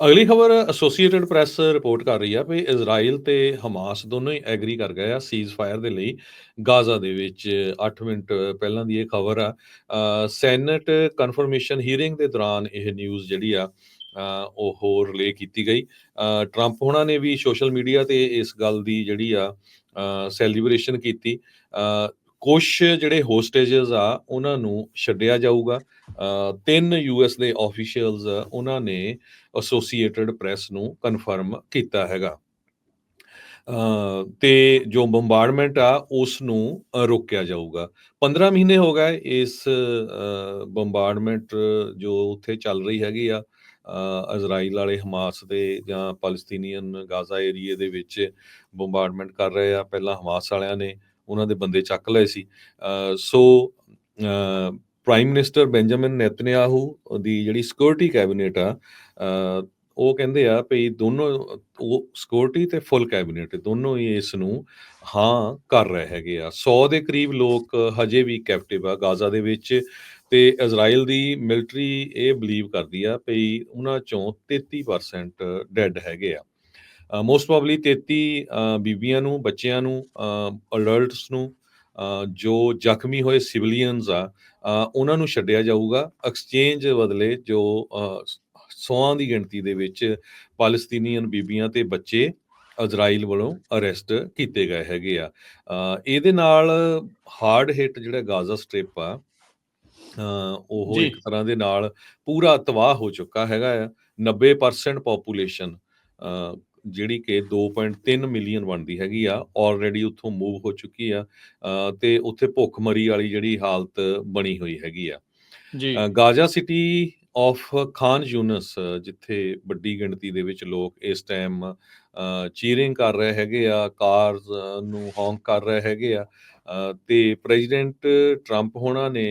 ਅਗਲੀ ਖਬਰ associated press report ਕਰ ਰਹੀ ਆ ਵੀ ਇਜ਼ਰਾਈਲ ਤੇ ਹਮਾਸ ਦੋਨੋਂ ਹੀ ਐਗਰੀ ਕਰ ਗਏ ਆ ਸੀਜ਼ ਫਾਇਰ ਦੇ ਲਈ ਗਾਜ਼ਾ ਦੇ ਵਿੱਚ। 8 ਮਿੰਟ ਪਹਿਲਾਂ ਦੀ ਇਹ ਖਬਰ ਆ। ਸੈਨੇਟ ਕਨਫਰਮੇਸ਼ਨ ਹੀਅਰਿੰਗ ਦੇ ਦੌਰਾਨ ਇਹ ਨਿਊਜ਼ ਜਿਹੜੀ ਆ ਉਹ ਹੋਰ ਰਿਲੇ ਕੀਤੀ ਗਈ। ਟਰੰਪ ਹੋਣਾ ਨੇ ਵੀ ਸੋਸ਼ਲ ਮੀਡੀਆ ਤੇ ਇਸ ਗੱਲ ਦੀ ਜਿਹੜੀ ਆ ਸੈਲੀਬ੍ਰੇਸ਼ਨ ਕੀਤੀ। ਅ, ਕੁਛ ਜਿਹੜੇ ਹੋਸਟੇਜਸ ਆ ਉਹਨਾਂ ਨੂੰ ਛੱਡਿਆ ਜਾਊਗਾ। ਅ, ਤਿੰਨ ਯੂਐਸ ਦੇ ਆਫੀਸ਼ੀਅਲਸ ਉਹਨਾਂ ਨੇ ਐਸੋਸੀਏਟਿਡ ਪ੍ਰੈਸ ਨੂੰ ਕਨਫਰਮ ਕੀਤਾ ਹੈਗਾ। ਤੇ ਜੋ ਬੰਬਾਰਡਮੈਂਟ ਆ ਉਸ ਨੂੰ ਰੋਕਿਆ ਜਾਊਗਾ। 15 ਮਹੀਨੇ ਹੋ ਗਏ ਇਸ ਬੰਬਾਰਡਮੈਂਟ ਜੋ ਉੱਥੇ ਚੱਲ ਰਹੀ ਹੈਗੀ ਆ ਇਜ਼ਰਾਈਲ ਵਾਲੇ ਹਮਾਸ ਦੇ ਜਾਂ ਪੈਲਸਤੀਨੀਅਨ ਗਾਜ਼ਾ ਏਰੀਏ ਦੇ ਵਿੱਚ ਬੰਬਾਰਡਮੈਂਟ ਕਰ ਰਹੇ ਆ। ਪਹਿਲਾਂ ਹਮਾਸ ਵਾਲਿਆਂ ਨੇ ਉਹਨਾਂ ਦੇ ਬੰਦੇ ਚੱਕ ਲਏ ਸੀ। So prime minister Benjamin Netanyahu ਦੀ ਜਿਹੜੀ ਸਿਕਿਉਰਿਟੀ ਕੈਬਨਿਟ ਆ ਉਹ ਕਹਿੰਦੇ ਆ ਵੀ ਦੋਨੋਂ, ਉਹ ਸਿਕਿਉਰਿਟੀ ਤੇ ਫੁੱਲ ਕੈਬਨਿਟ ਦੋਨੋਂ ਹੀ ਇਸ ਨੂੰ ਹਾਂ ਕਰ ਰਹੇ ਹੈਗੇ ਆ। 100 ਦੇ ਕਰੀਬ ਲੋਕ ਹਜੇ ਵੀ ਕੈਪਟਿਵ ਆ ਗਾਜ਼ਾ ਦੇ ਵਿੱਚ ਤੇ ਇਜ਼ਰਾਈਲ ਦੀ ਮਿਲਟਰੀ ਇਹ ਬਲੀਵ ਕਰਦੀ ਆ ਵੀ ਉਹਨਾਂ ਚੋਂ 33% ਡੈੱਡ ਹੈਗੇ ਆ। ਮੋਸਟ ਪ੍ਰੋਬਬਲੀ 33 ਅ, ਬੀਬੀਆਂ ਨੂੰ ਬੱਚਿਆਂ ਨੂੰ ਅਡਲਟਸ ਨੂੰ ਜੋ ਜ਼ਖਮੀ ਹੋਏ ਸਿਵਲੀਅਨਸ ਆ ਉਹਨਾਂ ਨੂੰ ਛੱਡਿਆ ਜਾਊਗਾ। ਐਕਸਚੇਂਜ ਬਦਲੇ ਜੋ ਸੌਆਂ ਦੀ ਗਿਣਤੀ ਦੇ ਵਿੱਚ ਪਾਲਸਤੀਨੀਅਨ ਬੀਬੀਆਂ ਤੇ ਬੱਚੇ ਇਜ਼ਰਾਈਲ ਵੱਲੋਂ ਅਰੈਸਟ ਕੀਤੇ ਗਏ ਹੈਗੇ ਆ। ਇਹਦੇ ਨਾਲ ਹਾਰਡ ਹਿੱਟ ਜਿਹੜਾ ਗਾਜ਼ਾ ਸਟ੍ਰਿਪ ਆ ਉਹ। ਇੱਕ ਤਰ੍ਹਾਂ ਦੇ ਨਾਲ ਪੂਰਾ ਤਬਾਹ ਹੋ ਚੁੱਕਾ ਹੈਗਾ ਆ। 90% ਪੋਪੂਲੇਸ਼ਨ ਜਿਹੜੀ ਕਿ 2.3 ਮਿਲੀਅਨ ਬਣਦੀ ਹੈਗੀ ਆ ਆਲਰੇਡੀ ਉੱਥੋਂ ਮੂਵ ਹੋ ਚੁੱਕੀ ਆ ਤੇ ਉੱਥੇ ਭੁੱਖਮਰੀ ਵਾਲੀ ਜਿਹੜੀ ਹਾਲਤ ਬਣੀ ਹੋਈ ਹੈਗੀ ਆ। ਜੀ। Gaza city of Khan Younis ਜਿੱਥੇ ਵੱਡੀ ਗਿਣਤੀ ਦੇ ਵਿੱਚ ਲੋਕ ਇਸ ਟਾਈਮ ਚੀਰਿੰਗ ਕਰ ਰਹੇ ਹੈਗੇ ਆ ਕਾਰਸ ਨੂੰ ਹੌਂਕ ਕਰ ਰਹੇ ਹੈਗੇ ਆ। ਤੇ ਪ੍ਰੈਜ਼ੀਡੈਂਟ ਟਰੰਪ ਹੋਣਾ ਨੇ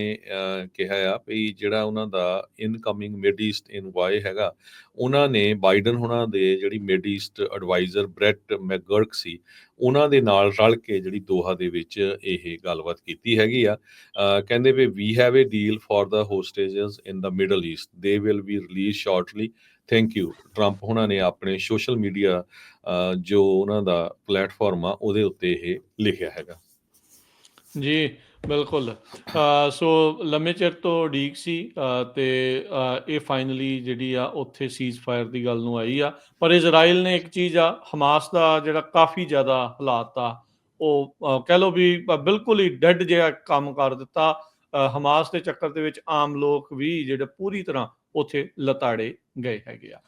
ਕਿਹਾ ਆ ਵੀ ਜਿਹੜਾ ਉਹਨਾਂ ਦਾ ਇਨਕਮਿੰਗ ਮਿਡ ਈਸਟ ਇਨਵਾਈ ਹੈਗਾ, ਉਹਨਾਂ ਨੇ ਬਾਈਡਨ ਹੋਣਾ ਦੇ ਜਿਹੜੀ mid east adviser Brett McGurk ਸੀ, ਉਹਨਾਂ ਦੇ ਨਾਲ ਰਲ ਕੇ ਜਿਹੜੀ ਦੋਹਾ ਦੇ ਵਿੱਚ ਇਹ ਗੱਲਬਾਤ ਕੀਤੀ ਹੈਗੀ ਆ। ਕਹਿੰਦੇ we we have a deal for the hostages in the Middle East they will be release shortly thank you Trump ਉਹਨਾਂ ਨੇ ਆਪਣੇ ਸੋਸ਼ਲ ਮੀਡੀਆ ਜੋ ਉਹਨਾਂ ਦਾ ਪਲੇਟਫਾਰਮ ਆ, ਉਹਦੇ ਉੱਤੇ ਇਹ ਲਿਖਿਆ ਹੈਗਾ। ਜੀ, ਬਿਲਕੁਲ। ਸੋ ਲੰਮੇ ਚਿਰ ਤੋਂ ਉਡੀਕ ਸੀ ਤੇ ਇਹ ਫਾਈਨਲੀ ਜਿਹੜੀ ਆ, ਉੱਥੇ ਸੀਜ਼ ਫਾਇਰ ਦੀ ਗੱਲ ਨੂੰ ਆਈ ਆ। ਪਰ ਇਜ਼ਰਾਈਲ ਨੇ ਇੱਕ ਚੀਜ਼ ਆ, ਹਮਾਸ ਦਾ ਜਿਹੜਾ ਕਾਫੀ ਜ਼ਿਆਦਾ ਹਾਲਾਤ ਆ, ਉਹ ਕਹਿ ਲਓ ਵੀ ਬਿਲਕੁਲ ਹੀ ਡੈਡ ਜਿਹਾ ਕੰਮ ਕਰ ਦਿੱਤਾ। ਹਮਾਸ ਦੇ ਚੱਕਰ ਦੇ ਵਿੱਚ ਆਮ ਲੋਕ ਵੀ ਜਿਹੜੇ ਪੂਰੀ ਤਰ੍ਹਾਂ ਉੱਥੇ ਲਤਾੜੇ ਗਏ ਹੈਗੇ ਆ।